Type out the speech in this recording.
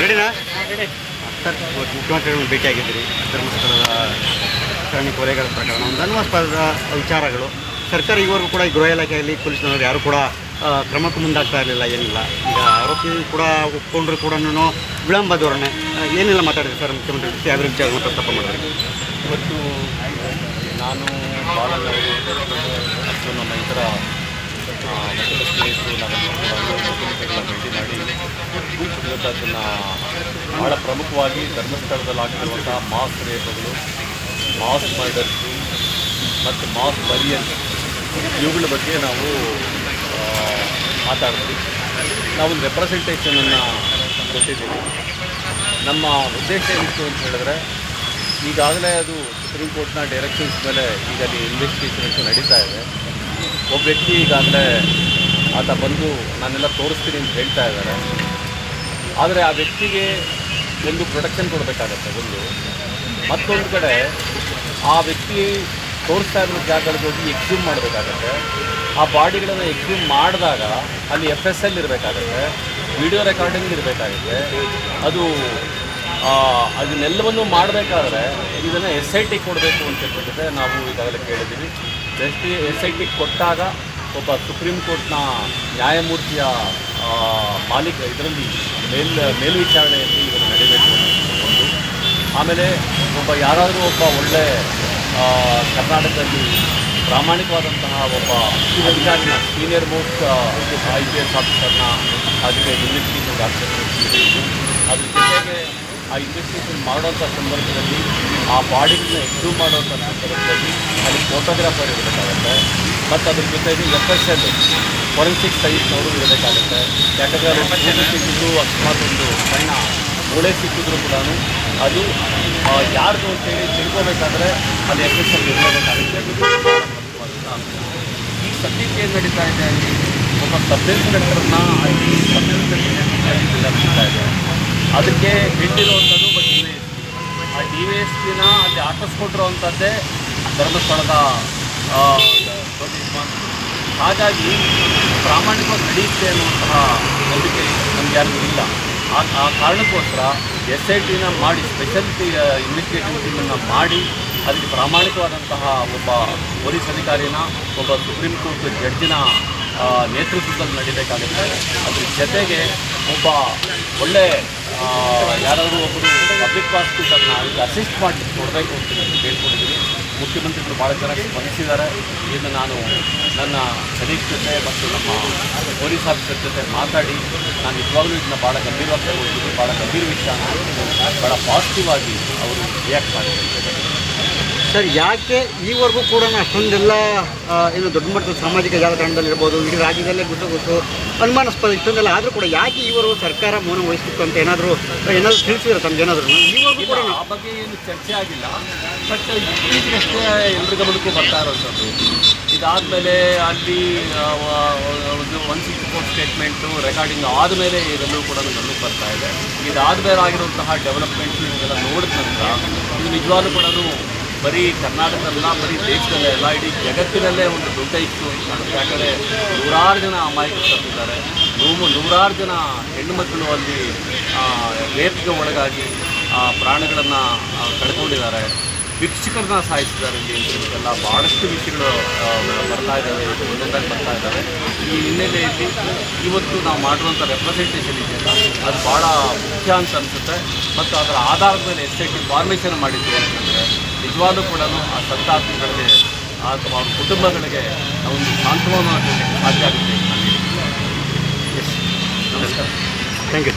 ರೆಡಿನಾ? ಸರ್ ಇವತ್ತು ಮುಖ್ಯಮಂತ್ರಿಗಳನ್ನು ಭೇಟಿಯಾಗಿದ್ದೀರಿ ಧರ್ಮಸ್ಥಳದ ಸರಣಿ ಕೊಲೆಗಳ ಪ್ರಕರಣ, ಒಂದು ಅನುಮಾಸ್ಪದ ವಿಚಾರಗಳು. ಸರ್ಕಾರ ಈವರೆಗೂ ಕೂಡ ಈ ಗೃಹ ಇಲಾಖೆಯಲ್ಲಿ ಪೊಲೀಸ್ನವರು ಯಾರು ಕೂಡ ಕ್ರಮಕ್ಕೂ ಮುಂದಾಗ್ತಾ ಇರಲಿಲ್ಲ, ಏನಿಲ್ಲ. ಈಗ ಆರೋಪಿ ಕೂಡ, ಒಪ್ಕೊಂಡ್ರು ಕೂಡ ವಿಳಂಬ ಧೋರಣೆ ಏನೆಲ್ಲ ಮಾತಾಡಿದೆ ಸರ್ ಮುಖ್ಯಮಂತ್ರಿ ಯಾವ ವಿಚಾರಗಳನ್ನು ಪ್ರಸ್ತಾಪ ಮಾಡಿದ್ರೆ ಇವತ್ತು ನಾನು ಮತ್ತು ನಮ್ಮ ಇತರ ಸ್ನೇಹಿತರು ಭೇಟಿ ಮಾಡಿ ಅದನ್ನು ಬಹಳ ಪ್ರಮುಖವಾಗಿ ಧರ್ಮಸ್ಥಳದಲ್ಲಾಗಿರುವಂಥ ಮಾಸ್ ರೇಪಗಳು, ಮಾಸ್ ಮರ್ಡರ್ಸು ಮತ್ತು ಮಾಸ್ ಬರಿಯನ್ ಇವುಗಳ ಬಗ್ಗೆ ನಾವು ಮಾತಾಡ್ತೀವಿ. ನಾವೊಂದು ರೆಪ್ರೆಸೆಂಟೇಷನನ್ನು ಕೊಟ್ಟಿದ್ದೀವಿ. ನಮ್ಮ ಉದ್ದೇಶ ಏನಿತ್ತು ಅಂತ ಹೇಳಿದ್ರೆ, ಈಗಾಗಲೇ ಅದು ಸುಪ್ರೀಂ ಕೋರ್ಟ್ನ ಡೈರೆಕ್ಷನ್ಸ್ ಮೇಲೆ ಈಗ ಅಲ್ಲಿ ಇನ್ವೆಸ್ಟಿಗೇಷನ್ ನಡೀತಾ ಇದೆ. ಒಬ್ಬ ವ್ಯಕ್ತಿ ಈಗಾಗಲೇ ಆತ ಬಂದು, ನಾನೆಲ್ಲ ತೋರಿಸ್ತೀನಿ ಅಂತ ಹೇಳ್ತಾ ಇದ್ದಾರೆ. ಆದರೆ ಆ ವ್ಯಕ್ತಿಗೆ ಒಂದು ಪ್ರೊಟೆಕ್ಷನ್ ಕೊಡಬೇಕಾಗತ್ತೆ ಒಂದು. ಮತ್ತೊಂದು ಕಡೆ, ಆ ವ್ಯಕ್ತಿ ತೋರಿಸ್ತಾ ಇರೋ ಜಾಗಗಳಿಗೆ ಹೋಗಿ ಎಕ್ಸ್ಯೂಮ್ ಮಾಡಬೇಕಾಗತ್ತೆ. ಆ ಬಾಡಿಗಳನ್ನು ಎಕ್ಸ್ಯೂಮ್ ಮಾಡಿದಾಗ ಅಲ್ಲಿ ಎಫ್ ಎಸ್ ಎಲ್ ಇರಬೇಕಾಗತ್ತೆ ವಿಡಿಯೋ ರೆಕಾರ್ಡಿಂಗ್ ಇರಬೇಕಾಗತ್ತೆ. ಅದು ಅದನ್ನೆಲ್ಲವನ್ನು ಮಾಡಬೇಕಾದ್ರೆ ಇದನ್ನು ಎಸ್ ಐ ಟಿ ಕೊಡಬೇಕು ಅಂತ ಹೇಳ್ಬಿಟ್ಟಿದೆ ನಾವು ಈಗಾಗಲೇ ಕೇಳಿದ್ದೀವಿ. S T S I T ಕೊಟ್ಟಾಗ ಒಬ್ಬ ಸುಪ್ರೀಂ ಕೋರ್ಟ್ನ ನ್ಯಾಯಮೂರ್ತಿಯ ಮಾಲೀಕ ಇದರಲ್ಲಿ ಮೇಲ್, ಮೇಲ್ವಿಚಾರಣೆಯಲ್ಲಿ ಇವರು ನಡೀಬೇಕು ಒಂದು. ಆಮೇಲೆ ಒಬ್ಬ ಯಾರಾದರೂ ಒಬ್ಬ ಒಳ್ಳೆ ಕರ್ನಾಟಕದಲ್ಲಿ ಪ್ರಾಮಾಣಿಕವಾದಂತಹ ಒಬ್ಬ ಅಧಿಕಾರಿನ senior most I P S ಆಫೀಸರ್ನ ಅದಕ್ಕೆ ಇನ್ವೆಸ್ಟಿಗೇಷನ್ ಅದ್ರ ಜೊತೆಗೆ ಆ ಇನ್ವೆಸ್ಟಿಗೇಷನ್ ಮಾಡುವಂಥ ಸಂದರ್ಭದಲ್ಲಿ ಆ ಬಾಡಿಗಳನ್ನ ಎಕ್ಸ್ಯೂವ್ ಮಾಡುವಂಥ ಸಂದರ್ಭದಲ್ಲಿ ಅಲ್ಲಿ ಫೋಟೋಗ್ರಾಫರ್ ಇರಬೇಕಾಗತ್ತೆ. ಮತ್ತು ಅದ್ರ ಜೊತೆಗೆ ಎಫ್ ಎಸ್ ಎಲ್ ಫೊರೆನ್ಸಿಕ್ ಸೈನ್ಸ್ನವರು ಇರಬೇಕಾಗುತ್ತೆ. ಯಾಕಂದರೆ ಅದು ಸಿಕ್ಕಿದ್ರು ಅಕಸ್ಮಾತ್ ಒಂದು ಸಣ್ಣ ಮೂಳೆ ಸಿಕ್ಕಿದ್ರು ಕೂಡ ಅದು ಯಾರ್ದು ಅಂತೇಳಿ ತಿಳ್ಕೋಬೇಕಾದ್ರೆ ಅದು ಎಫ್ ಎಸ್ ಎಲ್ ಇರಬೇಕಾಗುತ್ತೆ. ಈ ಸದ್ಯಕ್ಕೆ ಏನು ನಡೀತಾ ಇದೆ ಅಲ್ಲಿ? ಒಬ್ಬ ಸಬ್ ಇನ್ಸ್ಪೆಕ್ಟರ್ನ ಅಲ್ಲಿ ಸಬ್ ಇನ್ಸ್ಪೆಕ್ಟರ್ ನಡೀತಾ ಇದೆ. ಅದಕ್ಕೆ ಹಿಂಡಿರುವಂಥದ್ದು but D V S P. ಆ ಡಿ ವಿ ಎಸ್ ಪಿನ ಅಲ್ಲಿ ಆಕಿಸ್ಕೊಟ್ಟಿರುವಂಥದ್ದೇ ಧರ್ಮಸ್ಥಳದ ಆ, ದೊಡ್ಡ ಯಜಮಾನರು. ಹಾಗಾಗಿ ಪ್ರಾಮಾಣಿಕವಾಗಿ ನಡೆಯುತ್ತೆ ಅನ್ನುವಂತಹ ನಂಬಿಕೆ ನಮ್ಗೆ ಯಾರಿಗೂ ಇಲ್ಲ. ಆ ಆ ಕಾರಣಕ್ಕೋಸ್ಕರ ಎಸ್ ಐ ಟಿನ ಮಾಡಿ ಸ್ಪೆಷಲ್ ಇನ್ವೆಸ್ಟಿಗೇಷನ್ ಟೀಮನ್ನು ಮಾಡಿ, ಅದಕ್ಕೆ ಪ್ರಾಮಾಣಿಕವಾದಂತಹ ಒಬ್ಬ ಪೊಲೀಸ್ ಅಧಿಕಾರಿನ ಒಬ್ಬ ಸುಪ್ರೀಂ ಕೋರ್ಟ್ ಜಡ್ಜಿನ ನೇತೃತ್ವದಲ್ಲಿ ನಡೀಬೇಕಾಗುತ್ತೆ. ಅದ್ರ ಜೊತೆಗೆ ಒಬ್ಬ ಒಳ್ಳೆ ಯಾರಾದರೂ ಒಬ್ಬರು ಪಬ್ಲಿಕ್ ಪ್ರಾಸಿಕ್ಯೂಟರ್ನ ಅಸಿಸ್ಟ್ ಮಾಡಿ ಕೊಡಬೇಕು ಅಂತ ಕೇಳ್ಕೊಂಡಿದ್ದೀನಿ ಮುಖ್ಯಮಂತ್ರಿಗಳು ಭಾಳ ಚೆನ್ನಾಗಿ ಸ್ಪಂದಿಸಿದ್ದಾರೆ. ಇದನ್ನು ನಾನು ನನ್ನ ಸದೀಕ್ ಜೊತೆ ಮತ್ತು ನಮ್ಮ ಪೊಲೀಸ್ ಆಫೀಸರ್ ಜೊತೆ ಮಾತಾಡಿ, ನಾನು ನಿಜವಾಗ್ಲೂ ಇದನ್ನ ಭಾಳ ಗಂಭೀರವಾಗಿ ತಗೊಂಡಿದ್ದೀನಿ. ಭಾಳ ಗಂಭೀರ ವಿಷಯ ಭಾಳ ಪಾಸಿಟಿವ್ ಆಗಿ ಅವರು ರಿಯಾಕ್ಟ್ ಮಾಡಿದ್ದಾರೆ. ಸರ್ ಯಾಕೆ ಈವರೆಗೂ ಕೂಡ ಅಷ್ಟೊಂದೆಲ್ಲ ಏನು ದೊಡ್ಡ ಮಟ್ಟದ ಸಾಮಾಜಿಕ ಜಾಲತಾಣದಲ್ಲಿ ಇರ್ಬೋದು ಇಡೀ ರಾಜ್ಯದಲ್ಲೇ ಗುಸಗುಸು ಅನುಮಾನಸ್ಪದ ಇಷ್ಟೊಂದೆಲ್ಲ ಆದರೂ ಕೂಡ ಯಾಕೆ ಈವರೆಗೂ ಸರ್ಕಾರ ಮೌನ ವಹಿಸ್ತಿತ್ತು ಅಂತ ಏನಾದರೂ ಏನಾದರೂ ತಿಳಿಸಿದ್ರೆ ಏನಾದರೂ ಈವರೆಗೂ ಕೂಡ ಆ ಬಗ್ಗೆ ಏನು ಚರ್ಚೆ ಆಗಿಲ್ಲ. ಬಟ್ ಇತ್ತೀಚೆಗಷ್ಟೇ ಎಲ್ಲರ ಗಮನಕ್ಕೂ ಬರ್ತಾ ಇರೋಂಥದ್ದು ಇದಾದಮೇಲೆ ಅಲ್ಲಿ ಒಂದು one sixty four statement recording ಆದಮೇಲೆ ಇದೆಲ್ಲೂ ಕೂಡ ಗಮನಕ್ಕೆ ಬರ್ತಾ ಇದೆ. ಇದಾದ ಮೇಲೆ ಆಗಿರುವಂತಹ ಡೆವಲಪ್ಮೆಂಟ್ ಇದೆಲ್ಲ ನೋಡಿದ ನಂತರ ಇದು ನಿಜವಾಗ್ಲೂ ಕೂಡ ಬರೀ ಕರ್ನಾಟಕದಲ್ಲ ಬರೀ ದೇಶದಲ್ಲೇ ಅಲ್ಲ, ಇಡೀ ಜಗತ್ತಿನಲ್ಲೇ ಒಂದು ದೊಡ್ಡ ಇತ್ತು ಅಂತ ಕಾಣುತ್ತೆ ಯಾಕಂದರೆ ನೂರಾರು ಜನ ಅಮಾಯಕರು ತಂದಿದ್ದಾರೆ ನೂರು ನೂರಾರು ಜನ ಹೆಣ್ಣುಮಕ್ಕಳು ಅಲ್ಲಿ ರೇಪ್ಗೆ ಒಳಗಾಗಿ ಪ್ರಾಣಗಳನ್ನು ಕಳ್ಕೊಂಡಿದ್ದಾರೆ. ಭಿಕ್ಷುಕರನ್ನ ಸಾಯಿಸಿದ್ದಾರೆ ಇಂಥದ್ದೆಲ್ಲ ಭಾಳಷ್ಟು ವಿಷಯಗಳು ಬರ್ತಾ ಇದ್ದಾವೆ ಇದು ಒಂದೊಂದಾಗಿ ಬರ್ತಾ ಇದ್ದಾವೆ. ಈ ಹಿನ್ನೆಲೆಯಲ್ಲಿ ಇವತ್ತು ನಾವು ಮಾಡಿರುವಂಥ ರೆಪ್ರೆಸೆಂಟೇಷನ್ ಇದೆಯಲ್ಲ, ಅದು ಭಾಳ ಮುಖ್ಯ ಅಂತ ಅನಿಸುತ್ತೆ. ಮತ್ತು ಅದರ ಆಧಾರದ ಮೇಲೆ ಎಸ್ ಐ ಟಿ ಫಾರ್ಮೇಷನ್ ಮಾಡಿದ್ದೀವಿ ಅಂತಂದರೆ ನಿಜವಾಗ್ಲೂ ಕೂಡ ಆ ಸಂತಾಪಿಗಳಿಗೆ ಅಥವಾ ಅವ್ರ ಕುಟುಂಬಗಳಿಗೆ ಒಂದು ಸಾಂತ್ವನ ಸಾಧ್ಯ ಆಗುತ್ತೆ ಎಸ್ ನಮಸ್ಕಾರ. Thank you